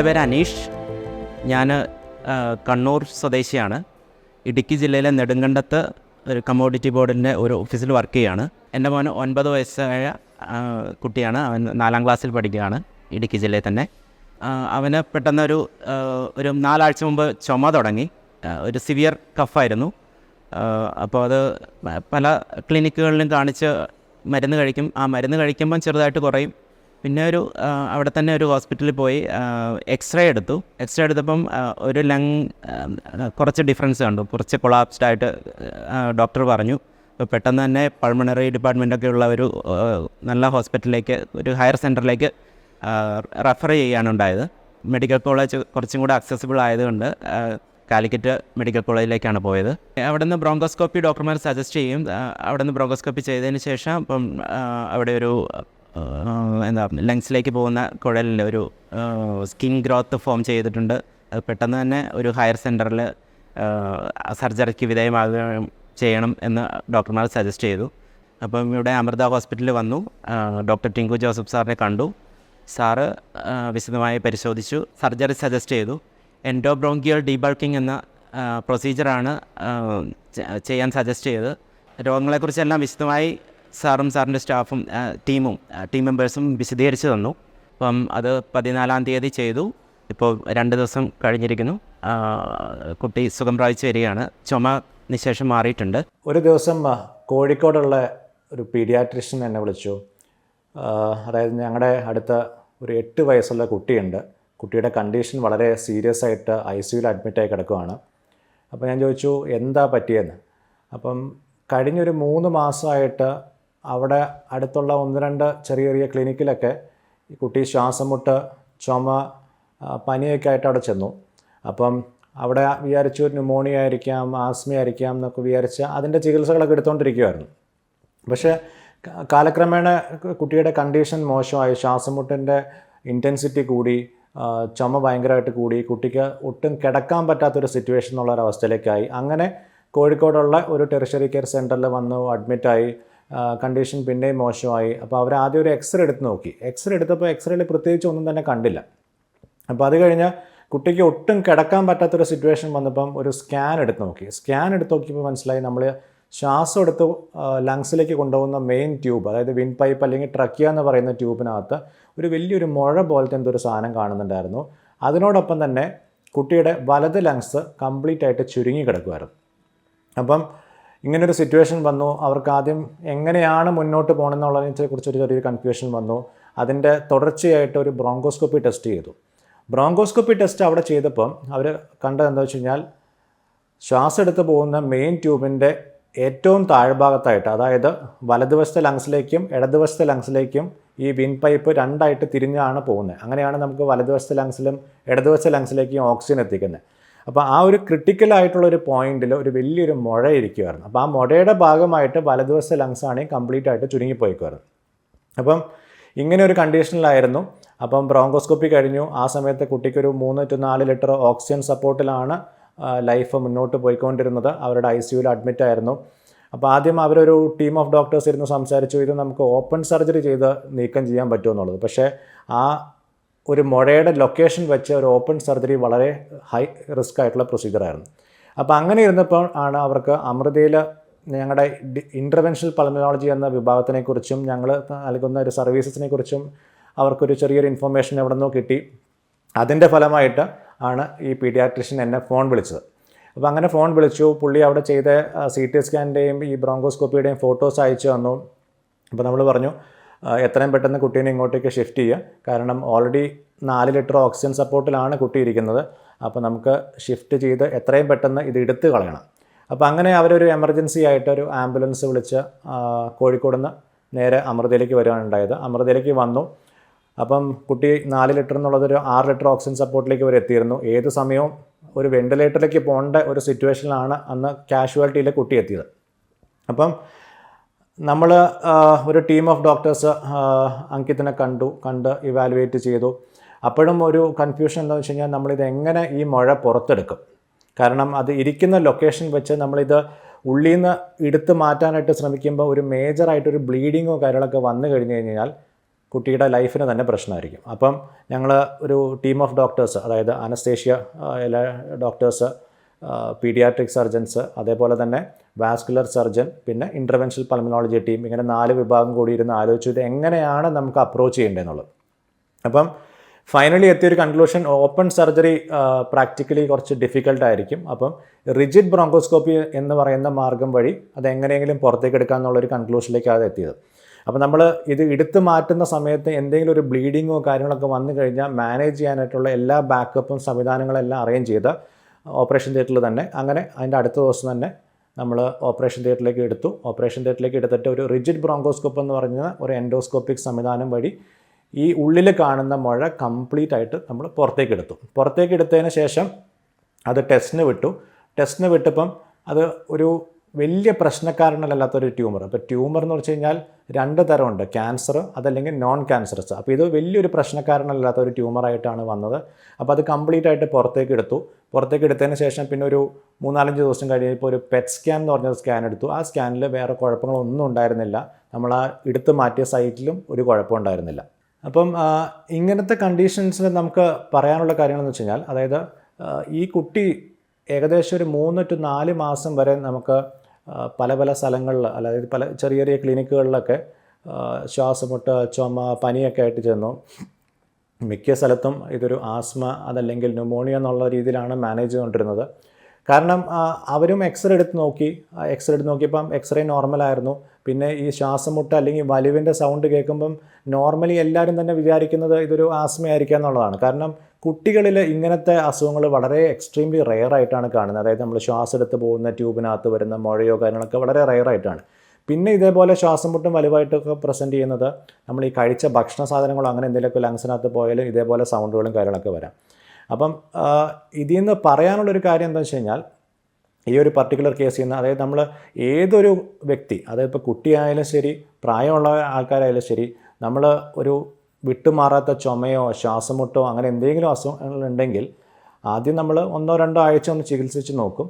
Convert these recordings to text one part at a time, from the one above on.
എന്റെ പേര് അനീഷ്. ഞാൻ കണ്ണൂർ സ്വദേശിയാണ്. ഇടുക്കി ജില്ലയിലെ നെടുങ്കണ്ടത്ത് ഒരു കമ്മോഡിറ്റി ബോർഡിന്റെ ഒരു ഓഫീസിൽ വർക്ക് ചെയ്യുകയാണ് എന്റെ മോന് ഒൻപത് വയസ്സായ കുട്ടിയാണ്. അവൻ നാലാം ക്ലാസ്സിൽ പഠിക്കുകയാണ് ഇടുക്കി ജില്ലയിൽ തന്നെ. അവന് പെട്ടെന്നൊരു ഒരു നാലാഴ്ച മുമ്പ് ചുമ തുടങ്ങി. ഒരു സിവിയർ കഫായിരുന്നു. അപ്പോൾ അത് പല ക്ലിനിക്കുകളിലും കാണിച്ച് മരുന്ന് കഴിക്കും. ആ മരുന്ന് കഴിക്കുമ്പം ചെറുതായിട്ട് കുറയും. പിന്നെ ഒരു അവിടെ തന്നെ ഒരു ഹോസ്പിറ്റലിൽ പോയി എക്സ്റേ എടുത്തു. എക്സ്റേ എടുത്തപ്പം ഒരു ലങ് കുറച്ച് ഡിഫറൻസ് കണ്ടു. കുറച്ച് കൊളാപ്സ്ഡ് ആയിട്ട് ഡോക്ടർ പറഞ്ഞു. പെട്ടെന്ന് തന്നെ പൾമണറി ഡിപ്പാർട്ട്മെന്റൊക്കെ ഉള്ള ഒരു നല്ല ഹോസ്പിറ്റലിലേക്ക് ഒരു ഹയർ സെന്ററിലേക്ക് റെഫർ ചെയ്യാനുണ്ടായത് മെഡിക്കൽ കോളേജ് കുറച്ചും കൂടെ അക്സസിബിൾ ആയതുകൊണ്ട് കാലിക്കറ്റ് മെഡിക്കൽ കോളേജിലേക്കാണ് പോയത്. അവിടെ നിന്ന് ബ്രോങ്കോസ്കോപ്പി ഡോക്ടർമാർ സജസ്റ്റ് ചെയ്യും. അവിടെ നിന്ന് ബ്രോങ്കോസ്കോപ്പി ചെയ്തതിന് ശേഷം ഇപ്പം അവിടെ ഒരു എന്താ ലങ്സിലേക്ക് പോകുന്ന കുഴലിൽ ഒരു സ്കിൻ ഗ്രോത്ത് ഫോം ചെയ്തിട്ടുണ്ട്. പെട്ടെന്ന് തന്നെ ഒരു ഹയർ സെന്ററിൽ സർജറിക്ക് വിധേയമാകുകയും ചെയ്യണം എന്ന് ഡോക്ടർമാർ സജസ്റ്റ് ചെയ്തു. അപ്പം ഇവിടെ അമൃത ഹോസ്പിറ്റലിൽ വന്നു. ഡോക്ടർ ടിങ്കു ജോസഫ് സാറിനെ കണ്ടു. സാറ് വിശദമായി പരിശോധിച്ചു സർജറി സജസ്റ്റ് ചെയ്തു. എൻഡോബ്രോങ്കിയൽ ഡീബൾക്കിംഗ് എന്ന പ്രൊസീജിയറാണ് ചെയ്യാൻ സജസ്റ്റ് ചെയ്തത്. രോഗങ്ങളെക്കുറിച്ചെല്ലാം വിശദമായി സാറും സാറിന്റെ സ്റ്റാഫും ടീമും ടീം മെമ്പേഴ്സും വിശദീകരിച്ച് തന്നു. അപ്പം അത് പതിനാലാം തീയതി ചെയ്തു. ഇപ്പോൾ രണ്ട് ദിവസം കഴിഞ്ഞിരിക്കുന്നു. കുട്ടി സുഖം പ്രാപിച്ചു വരികയാണ്. ചുമ നിശേഷം മാറിയിട്ടുണ്ട്. ഒരു ദിവസം കോഴിക്കോടുള്ള ഒരു പീഡിയാട്രിഷ്യൻ എന്നെ വിളിച്ചു. അതായത് ഞങ്ങളുടെ അടുത്ത ഒരു എട്ട് വയസ്സുള്ള കുട്ടിയുണ്ട്. കുട്ടിയുടെ കണ്ടീഷൻ വളരെ സീരിയസ് ആയിട്ട് ഐ സിയുയിൽ അഡ്മിറ്റായി കിടക്കുകയാണ് അപ്പോൾ ഞാൻ ചോദിച്ചു എന്താ പറ്റിയെന്ന്? അപ്പം കഴിഞ്ഞൊരു മൂന്ന് മാസമായിട്ട് അവിടെ അടുത്തുള്ള ഒന്ന് രണ്ട് ചെറിയ ചെറിയ ക്ലിനിക്കിലൊക്കെ ഈ കുട്ടി ശ്വാസം മുട്ട് ചുമ പനിയൊക്കെ ആയിട്ട് അവിടെ ചെന്നു. അപ്പം അവിടെ വിചാരിച്ചു ന്യൂമോണിയ ആയിരിക്കാം ആസ്മി ആയിരിക്കാം എന്നൊക്കെ വിചാരിച്ച് അതിന്റെ ചികിത്സകളൊക്കെ എടുത്തുകൊണ്ടിരിക്കുമായിരുന്നു പക്ഷേ കാലക്രമേണ കുട്ടിയുടെ കണ്ടീഷൻ മോശമായി ശ്വാസമുട്ടിന്റെ ഇന്റൻസിറ്റി കൂടി ചുമ ഭയങ്കരമായിട്ട് കൂടി കുട്ടിക്ക് ഒട്ടും കിടക്കാൻ പറ്റാത്തൊരു സിറ്റുവേഷൻ എന്നുള്ള ഒരു അവസ്ഥയിലേക്കായി. അങ്ങനെ കോഴിക്കോടുള്ള ഒരു ടെറിഷറി കെയർ സെന്ററിൽ വന്നു അഡ്മിറ്റായി കണ്ടീഷൻ പിന്നെയും മോശമായി. അപ്പോൾ അവർ ആദ്യം ഒരു എക്സ്റേ എടുത്ത് നോക്കി. എക്സ്റേ എടുത്തപ്പോൾ എക്സ്റേയിൽ പ്രത്യേകിച്ച് ഒന്നും തന്നെ കണ്ടില്ല. അപ്പോൾ അത് കഴിഞ്ഞ് കുട്ടിക്ക് ഒട്ടും കിടക്കാൻ പറ്റാത്തൊരു സിറ്റുവേഷൻ വന്നപ്പം ഒരു സ്കാൻ എടുത്ത് നോക്കി. സ്കാൻ എടുത്ത് നോക്കിയപ്പോൾ മനസ്സിലായി നമ്മൾ ശ്വാസം എടുത്ത് ലങ്സിലേക്ക് കൊണ്ടുപോകുന്ന മെയിൻ ട്യൂബ് അതായത് വിൻ പൈപ്പ് അല്ലെങ്കിൽ ട്രക്കിയ എന്ന് പറയുന്ന ട്യൂബിനകത്ത് ഒരു വലിയൊരു മുഴ പോലത്തെ എന്തൊരു സാധനം കാണുന്നുണ്ടായിരുന്നു. അതിനോടൊപ്പം തന്നെ കുട്ടിയുടെ വലത് ലങ്സ് കംപ്ലീറ്റ് ആയിട്ട് ചുരുങ്ങി കിടക്കുമായിരുന്നു. അപ്പം ഇങ്ങനൊരു സിറ്റുവേഷൻ വന്നു. അവർക്ക് ആദ്യം എങ്ങനെയാണ് മുന്നോട്ട് പോകണമെന്നുള്ളതിനെ കുറിച്ചൊരു ചെറിയൊരു കൺഫ്യൂഷൻ വന്നു. അതിന്റെ തുടർച്ചയായിട്ട് ഒരു ബ്രോങ്കോസ്കോപ്പി ടെസ്റ്റ് ചെയ്തു. ബ്രോങ്കോസ്കോപ്പി ടെസ്റ്റ് അവിടെ ചെയ്തപ്പം അവർ കണ്ടത് എന്താ വെച്ച് കഴിഞ്ഞാൽ ശ്വാസം എടുത്ത് പോകുന്ന മെയിൻ ട്യൂബിന്റെ ഏറ്റവും താഴ്ഭാഗത്തായിട്ട് അതായത് വലതുവശത്തെ ലങ്സിലേക്കും ഇടതുവശത്തെ ലങ്സിലേക്കും ഈ വിൻ പൈപ്പ് രണ്ടായിട്ട് തിരിഞ്ഞാണ് പോകുന്നത്. അങ്ങനെയാണ് നമുക്ക് വലതുവശത്തെ ലങ്സിലും ഇടതുവശത്തെ ലങ്സിലേക്കും ഓക്സിജൻ എത്തിക്കുന്നത്. അപ്പോൾ ആ ഒരു ക്രിട്ടിക്കലായിട്ടുള്ള ഒരു പോയിന്റിൽ ഒരു വലിയൊരു മുഴ ഇരിക്കുമായിരുന്നു അപ്പോൾ ആ മുഴയുടെ ഭാഗമായിട്ട് വലതുവശത്തെ ലങ്സ് ആണെങ്കിൽ കംപ്ലീറ്റ് ആയിട്ട് ചുരുങ്ങിപ്പോയിക്കുമായിരുന്നു അപ്പം ഇങ്ങനെ ഒരു കണ്ടീഷനിലായിരുന്നു അപ്പം ബ്രോങ്കോസ്കോപ്പി കഴിഞ്ഞു. ആ സമയത്ത് കുട്ടിക്കൊരു മൂന്ന് ടു നാല് ലിറ്റർ ഓക്സിജൻ സപ്പോർട്ടിലാണ് ലൈഫ് മുന്നോട്ട് പോയിക്കൊണ്ടിരുന്നത്. അവരുടെ ഐ സിയുയിൽ അഡ്മിറ്റ് ആയിരുന്നു. അപ്പോൾ ആദ്യം അവരൊരു ടീം ഓഫ് ഡോക്ടേഴ്സ് ഇരുന്ന് സംസാരിച്ചു. ഇത് നമുക്ക് ഓപ്പൺ സർജറി ചെയ്ത് നീക്കം ചെയ്യാൻ പറ്റുമെന്നുള്ളത്. പക്ഷേ ആ ഒരു മുഴയുടെ ലൊക്കേഷൻ വെച്ച് ഒരു ഓപ്പൺ സർജറി വളരെ ഹൈ റിസ്ക് ആയിട്ടുള്ള പ്രൊസീജിയറായിരുന്നു അപ്പോൾ അങ്ങനെ ഇരുന്നപ്പോൾ ആണ് അവർക്ക് അമൃതയിൽ ഞങ്ങളുടെ ഇന്റർവെൻഷണൽ പൾമനോളജി എന്ന വിഭാഗത്തിനെക്കുറിച്ചും ഞങ്ങൾ നൽകുന്ന ഒരു സർവീസസിനെ കുറിച്ചും അവർക്കൊരു ചെറിയൊരു ഇൻഫർമേഷൻ എവിടെ നിന്നോ കിട്ടി. അതിന്റെ ഫലമായിട്ട് ആണ് ഈ പീഡിയാട്രിഷ്യൻ എന്നെ ഫോൺ വിളിച്ചത്. അപ്പോൾ അങ്ങനെ ഫോൺ വിളിച്ചു. പുള്ളി അവിടെ ചെയ്ത സി ടി സ്കാനിന്റെയും ഈ ബ്രോങ്കോസ്കോപ്പിയുടെയും ഫോട്ടോസ് അയച്ചു വന്നു അപ്പോൾ നമ്മൾ പറഞ്ഞു എത്രയും പെട്ടെന്ന് കുട്ടീനെ ഇങ്ങോട്ടേക്ക് ഷിഫ്റ്റ് ചെയ്യുക. കാരണം ഓൾറെഡി നാല് ലിറ്റർ ഓക്സിജൻ സപ്പോർട്ടിലാണ് കുട്ടി ഇരിക്കുന്നത്. അപ്പോൾ നമുക്ക് ഷിഫ്റ്റ് ചെയ്ത് എത്രയും പെട്ടെന്ന് ഇത് എടുത്ത് കളയണം. അപ്പോൾ അങ്ങനെ അവരൊരു എമർജൻസി ആയിട്ട് ഒരു ആംബുലൻസ് വിളിച്ച് കോഴിക്കോട് നിന്ന് നേരെ അമൃതയിലേക്ക് വരികയാണ് ഉണ്ടായത് അമൃതയിലേക്ക് വന്നു. അപ്പം കുട്ടി നാല് ലിറ്റർ എന്നുള്ളത് ഒരു ആറ് ലിറ്റർ ഓക്സിജൻ സപ്പോർട്ടിലേക്ക് വരെ എത്തിയിരുന്നു. ഏത് സമയവും ഒരു വെന്റിലേറ്ററിലേക്ക് പോകേണ്ട ഒരു സിറ്റുവേഷനിലാണ് അന്ന് കാഷ്വാലിറ്റിയിൽ കുട്ടി എത്തിയത്. അപ്പം നമ്മൾ ഒരു ടീം ഓഫ് ഡോക്ടേഴ്സ് അങ്കിത്തിനെ കണ്ടു കണ്ട് ഇവാലുവേറ്റ് ചെയ്തു. അപ്പോഴും ഒരു കൺഫ്യൂഷൻ എന്താണെന്ന് വെച്ച് കഴിഞ്ഞാൽ നമ്മളിത് എങ്ങനെ ഈ മുഴ പുറത്തെടുക്കും? കാരണം അത് ഇരിക്കുന്ന ലൊക്കേഷൻ വെച്ച് നമ്മളിത് ഉള്ളിൽ നിന്ന് എടുത്ത് മാറ്റാനായിട്ട് ശ്രമിക്കുമ്പോൾ ഒരു മേജറായിട്ടൊരു ബ്ലീഡിങ്ങോ കാര്യങ്ങളൊക്കെ വന്നു കഴിഞ്ഞ് കഴിഞ്ഞാൽ കുട്ടിയുടെ ലൈഫിന് തന്നെ പ്രശ്നമായിരിക്കും. അപ്പം ഞങ്ങൾ ഒരു ടീം ഓഫ് ഡോക്ടേഴ്സ് അതായത് അനസ്തേഷ്യ ഡോക്ടേഴ്സ് പീഡിയാട്രിക് സർജൻസ് അതേപോലെ തന്നെ വാസ്കുലർ സർജൻ പിന്നെ ഇന്റർവെൻഷണൽ പൾമനോളജി ടീം ഇങ്ങനെ നാല് വിഭാഗം കൂടി ഇരുന്ന് ആലോചിച്ചു ഇത് എങ്ങനെയാണ് നമുക്ക് അപ്രോച്ച് ചെയ്യേണ്ടതെന്നുള്ളത്. അപ്പം ഫൈനലി എത്തിയൊരു കൺക്ലൂഷൻ ഓപ്പൺ സർജറി പ്രാക്ടിക്കലി കുറച്ച് ഡിഫിക്കൽട്ട് ആയിരിക്കും. അപ്പം റിജിഡ് ബ്രോങ്കോസ്കോപ്പി എന്ന് പറയുന്ന മാർഗം വഴി അത് എങ്ങനെയെങ്കിലും പുറത്തേക്ക് എടുക്കാമെന്നുള്ളൊരു കൺക്ലൂഷനിലേക്കാണ് അത് എത്തിയത്. അപ്പോൾ നമ്മൾ ഇത് എടുത്തു മാറ്റുന്ന സമയത്ത് എന്തെങ്കിലും ഒരു ബ്ലീഡിങ്ങോ കാര്യങ്ങളൊക്കെ വന്നു കഴിഞ്ഞാൽ മാനേജ് ചെയ്യാനായിട്ടുള്ള എല്ലാ ബാക്കപ്പും സംവിധാനങ്ങളെല്ലാം അറേഞ്ച് ചെയ്ത് ഓപ്പറേഷൻ തിയേറ്ററിൽ തന്നെ. അങ്ങനെ അതിന്റെ അടുത്ത ദിവസം തന്നെ നമ്മൾ ഓപ്പറേഷൻ തിയേറ്ററിലേക്ക് എടുത്തു. ഓപ്പറേഷൻ തിയേറ്ററിലേക്ക് എടുത്തിട്ട് ഒരു റിജിഡ് ബ്രോങ്കോസ്കോപ്പ് എന്ന് പറഞ്ഞ ഒരു എൻഡോസ്കോപ്പിക് സംവിധാനം വഴി ഈ ഉള്ളിൽ കാണുന്ന മുഴ കംപ്ലീറ്റ് ആയിട്ട് നമ്മൾ പുറത്തേക്ക് എടുത്തു. പുറത്തേക്ക് എടുത്തതിന് ശേഷം അത് ടെസ്റ്റിന് വിട്ടു. ടെസ്റ്റിന് വിട്ടപ്പം അത് ഒരു വലിയ പ്രശ്നക്കാരനല്ലാത്തൊരു ട്യൂമർ. അപ്പോൾ ട്യൂമർ എന്ന് വെച്ച് കഴിഞ്ഞാൽ രണ്ട് തരമുണ്ട്. ക്യാൻസർ അതല്ലെങ്കിൽ നോൺ ക്യാൻസറസ് അപ്പോൾ ഇത് വലിയൊരു പ്രശ്നക്കാരനല്ലാത്ത ഒരു ട്യൂമറായിട്ടാണ് വന്നത്. അപ്പോൾ അത് കംപ്ലീറ്റ് ആയിട്ട് പുറത്തേക്ക് എടുത്തു. പുറത്തേക്ക് എടുത്തതിന് ശേഷം പിന്നെ ഒരു മൂന്നാലഞ്ച് ദിവസം കഴിഞ്ഞപ്പോൾ ഒരു പെറ്റ് സ്കാൻ എന്ന് പറഞ്ഞ സ്കാൻ എടുത്തു. ആ സ്കാനിൽ വേറെ കുഴപ്പങ്ങളൊന്നും ഉണ്ടായിരുന്നില്ല. നമ്മൾ ആ എടുത്ത് മാറ്റിയ സൈറ്റിലും ഒരു കുഴപ്പം ഉണ്ടായിരുന്നില്ല. അപ്പം ഇങ്ങനത്തെ കണ്ടീഷൻസിൽ നമുക്ക് പറയാനുള്ള കാര്യങ്ങളെന്ന് വെച്ച് കഴിഞ്ഞാൽ അതായത് ഈ കുട്ടി ഏകദേശം ഒരു മൂന്ന് ടു നാല് മാസം വരെ നമുക്ക് പല പല സ്ഥലങ്ങളിൽ അതായത് പല ചെറിയ ചെറിയ ക്ലിനിക്കുകളിലൊക്കെ ശ്വാസമുട്ട് ചുമ പനിയൊക്കെ ആയിട്ട് ചെന്നു. മിക്ക സ്ഥലത്തും ഇതൊരു ആസ്മ അതല്ലെങ്കിൽ ന്യൂമോണിയ എന്നുള്ള രീതിയിലാണ് മാനേജ് ചെയ്തുകൊണ്ടിരുന്നത്. കാരണം അവരും എക്സ്റേ എടുത്ത് നോക്കി. എക്സ്റേ എടുത്ത് നോക്കിയപ്പം എക്സ്റേ നോർമലായിരുന്നു പിന്നെ ഈ ശ്വാസമുട്ട് അല്ലെങ്കിൽ വലുവിന്റെ സൗണ്ട് കേൾക്കുമ്പം നോർമലി എല്ലാവരും തന്നെ വിചാരിക്കുന്നത് ഇതൊരു ആസ്മയായിരിക്കുക എന്നുള്ളതാണ്. കാരണം കുട്ടികളിൽ ഇങ്ങനത്തെ അസുഖങ്ങൾ വളരെ എക്സ്ട്രീംലി റെയർ ആയിട്ടാണ് കാണുന്നത്. അതായത് നമ്മൾ ശ്വാസം എടുത്ത് പോകുന്ന ട്യൂബിനകത്ത് വരുന്ന മുഴയോ കാര്യങ്ങളൊക്കെ വളരെ റെയർ ആയിട്ടാണ്. പിന്നെ ഇതേപോലെ ശ്വാസം മുട്ടും വലുതായിട്ടൊക്കെ പ്രസന്റ് ചെയ്യുന്നത് നമ്മൾ ഈ കഴിച്ച ഭക്ഷണ സാധനങ്ങളോ അങ്ങനെ എന്തെങ്കിലുമൊക്കെ ലങ്സിനകത്ത് പോയാലും ഇതേപോലെ സൗണ്ടുകളും കാര്യങ്ങളൊക്കെ വരാം. അപ്പം ഇതിൽ നിന്ന് പറയാനുള്ളൊരു കാര്യം എന്താണെന്ന് വെച്ച് കഴിഞ്ഞാൽ ഈ ഒരു പർട്ടിക്കുലർ കേസിൽ നിന്ന് അതായത് നമ്മൾ ഏതൊരു വ്യക്തി അതായത് ഇപ്പോൾ കുട്ടിയായാലും ശരി പ്രായമുള്ള ആൾക്കാരായാലും ശരി നമ്മൾ ഒരു വിട്ടുമാറാത്ത ചുമയോ ശ്വാസമുട്ടോ അങ്ങനെ എന്തെങ്കിലും അസുഖങ്ങളുണ്ടെങ്കിൽ ആദ്യം നമ്മൾ ഒന്നോ രണ്ടോ ആഴ്ച ഒന്ന് ചികിത്സിച്ച് നോക്കും.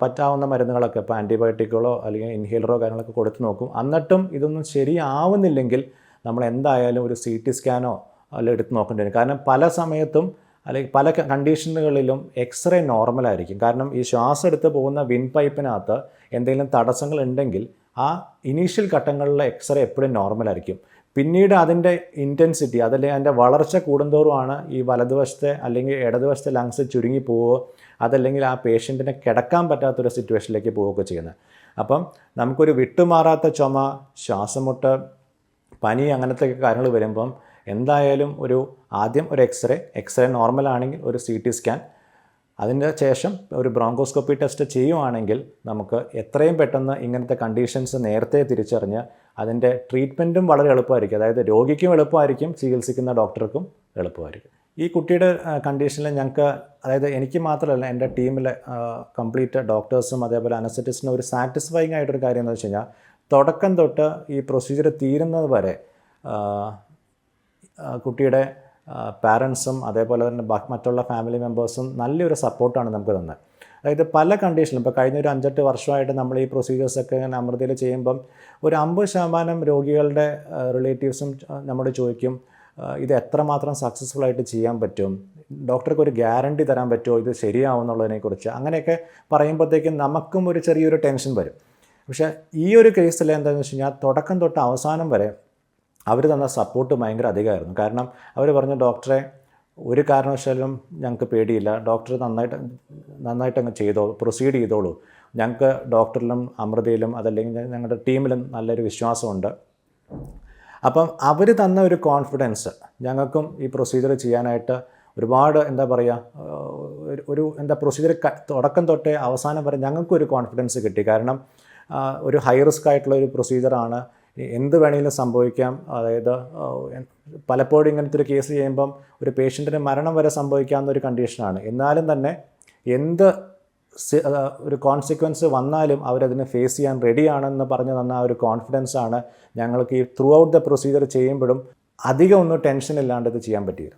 പറ്റാവുന്ന മരുന്നുകളൊക്കെ ഇപ്പോൾ ആന്റിബയോട്ടിക്കുകളോ അല്ലെങ്കിൽ ഇൻഹേലറോ കാര്യങ്ങളൊക്കെ കൊടുത്ത് നോക്കും. എന്നിട്ടും ഇതൊന്നും ശരിയാവുന്നില്ലെങ്കിൽ നമ്മൾ എന്തായാലും ഒരു സി ടി സ്കാനോ അല്ല എടുത്ത് നോക്കേണ്ടി വരും. കാരണം പല സമയത്തും അല്ലെങ്കിൽ പല കണ്ടീഷനുകളിലും എക്സ്റേ നോർമലായിരിക്കും കാരണം ഈ ശ്വാസം എടുത്ത് പോകുന്ന വിൻ പൈപ്പിനകത്ത് എന്തെങ്കിലും തടസ്സങ്ങൾ ഉണ്ടെങ്കിൽ ആ ഇനീഷ്യൽ ഘട്ടങ്ങളിലെ എക്സ്റേ എപ്പോഴും നോർമലായിരിക്കും പിന്നീട് അതിന്റെ ഇന്റൻസിറ്റി അതല്ലെങ്കിൽ അതിന്റെ വളർച്ച കൂടുന്തോറുമാണ് ഈ വലതുവശത്തെ അല്ലെങ്കിൽ ഇടതുവശത്തെ ലങ്സ് ചുരുങ്ങി പോവുകയോ അതല്ലെങ്കിൽ ആ പേഷ്യന്റിനെ കിടക്കാൻ പറ്റാത്തൊരു സിറ്റുവേഷനിലേക്ക് പോവുകയൊക്കെ ചെയ്യുന്നത്. അപ്പം നമുക്കൊരു വിട്ടുമാറാത്ത ചുമ ശ്വാസമുട്ട് പനി അങ്ങനത്തെ കാര്യങ്ങൾ വരുമ്പം എന്തായാലും ഒരു ആദ്യം ഒരു എക്സ്റേ എക്സ്റേ നോർമൽ ആണെങ്കിൽ ഒരു സി ടി സ്കാൻ അതിന്റെ ശേഷം ഒരു ബ്രോങ്കോസ്കോപ്പി ടെസ്റ്റ് ചെയ്യുവാണെങ്കിൽ നമുക്ക് എത്രയും പെട്ടെന്ന് ഇങ്ങനത്തെ കണ്ടീഷൻസ് നേരത്തെ തിരിച്ചറിഞ്ഞ് അതിന്റെ ട്രീറ്റ്മെന്റും വളരെ എളുപ്പമായിരിക്കും. അതായത് രോഗിക്കും എളുപ്പമായിരിക്കും ചികിത്സിക്കുന്ന ഡോക്ടർക്കും എളുപ്പമായിരിക്കും. ഈ കുട്ടിയുടെ കണ്ടീഷനിൽ ഞങ്ങൾക്ക് അതായത് എനിക്ക് മാത്രമല്ല എന്റെ ടീമിലെ കംപ്ലീറ്റ് ഡോക്ടേഴ്സും അതേപോലെ അനസറ്റിസ്റ്റിനും ഒരു സാറ്റിസ്ഫൈങ് ആയിട്ടൊരു കാര്യം എന്ന് വെച്ച് കഴിഞ്ഞാൽ തുടക്കം തൊട്ട് ഈ പ്രൊസീജിയർ തീരുന്നത് വരെ കുട്ടിയുടെ പാരൻസും അതേപോലെ തന്നെ മറ്റുള്ള ഫാമിലി മെമ്പേഴ്സും നല്ലൊരു സപ്പോർട്ടാണ് നമുക്ക് തന്നത്. അതായത് പല കണ്ടീഷനിലും ഇപ്പോൾ കഴിഞ്ഞ ഒരു അഞ്ചെട്ട് വർഷമായിട്ട് നമ്മൾ ഈ പ്രൊസീജിയേഴ്സൊക്കെ ഇങ്ങനെ അമൃതയിൽ ചെയ്യുമ്പം ഒരു അമ്പത് ശതമാനം രോഗികളുടെ റിലേറ്റീവ്സും നമ്മോട് ചോദിക്കും ഇത് എത്രമാത്രം സക്സസ്ഫുൾ ആയിട്ട് ചെയ്യാൻ പറ്റും? ഡോക്ടർക്ക് ഒരു ഗ്യാരണ്ടി തരാൻ പറ്റുമോ? ഇത് ശരിയാവും എന്നുള്ളതിനെക്കുറിച്ച് അങ്ങനെയൊക്കെ പറയുമ്പോഴത്തേക്കും നമുക്കും ഒരു ചെറിയൊരു ടെൻഷൻ വരും. പക്ഷേ ഈ ഒരു കേസിൽ എന്താണെന്ന് വെച്ച് കഴിഞ്ഞാൽ തുടക്കം തൊട്ട് അവസാനം വരെ അവർ തന്ന സപ്പോർട്ട് ഭയങ്കര അധികമായിരുന്നു. കാരണം അവർ പറഞ്ഞു ഡോക്ടറെ ഒരു കാരണവശാലും ഞങ്ങൾക്ക് പേടിയില്ല. ഡോക്ടർ നന്നായിട്ട് നന്നായിട്ട് അങ്ങ് ചെയ്തോ പ്രൊസീഡ് ചെയ്തോളൂ. ഞങ്ങൾക്ക് ഡോക്ടറിലും അമൃതയിലും അതല്ലെങ്കിൽ ഞങ്ങളുടെ ടീമിലും നല്ലൊരു വിശ്വാസമുണ്ട്. അപ്പം അവർ തന്ന ഒരു കോൺഫിഡൻസ് ഞങ്ങൾക്കും ഈ പ്രൊസീജിയർ ചെയ്യാനായിട്ട് ഒരുപാട് എന്താ പറയുക ഒരു- എന്താ പ്രൊസീജിയർ തുടക്കം തൊട്ടേ അവസാനം വരെ ഞങ്ങൾക്കും ഒരു കോൺഫിഡൻസ് കിട്ടി. കാരണം ഒരു ഹൈ റിസ്ക് ആയിട്ടുള്ള ഒരു പ്രൊസീജിയറാണ് എന്ത് വേണമെങ്കിലും സംഭവിക്കാം. അതായത് പലപ്പോഴും ഇങ്ങനത്തെ ഒരു കേസ് ചെയ്യുമ്പം ഒരു പേഷ്യന്റിന് മരണം വരെ സംഭവിക്കാവുന്ന ഒരു കണ്ടീഷനാണ് എന്നാലും തന്നെ എന്ത് ഒരു കോൺസിക്വൻസ് വന്നാലും അവരതിനെ ഫേസ് ചെയ്യാൻ റെഡിയാണെന്ന് പറഞ്ഞു തന്ന ആ ഒരു കോൺഫിഡൻസാണ് ഞങ്ങൾക്ക് ഈ ത്രൂ ഔട്ട് ദ പ്രൊസീജിയർ ചെയ്യുമ്പോഴും അധികം ഒന്നും ടെൻഷൻ ഇല്ലാണ്ട് ഇത് ചെയ്യാൻ പറ്റിയത്.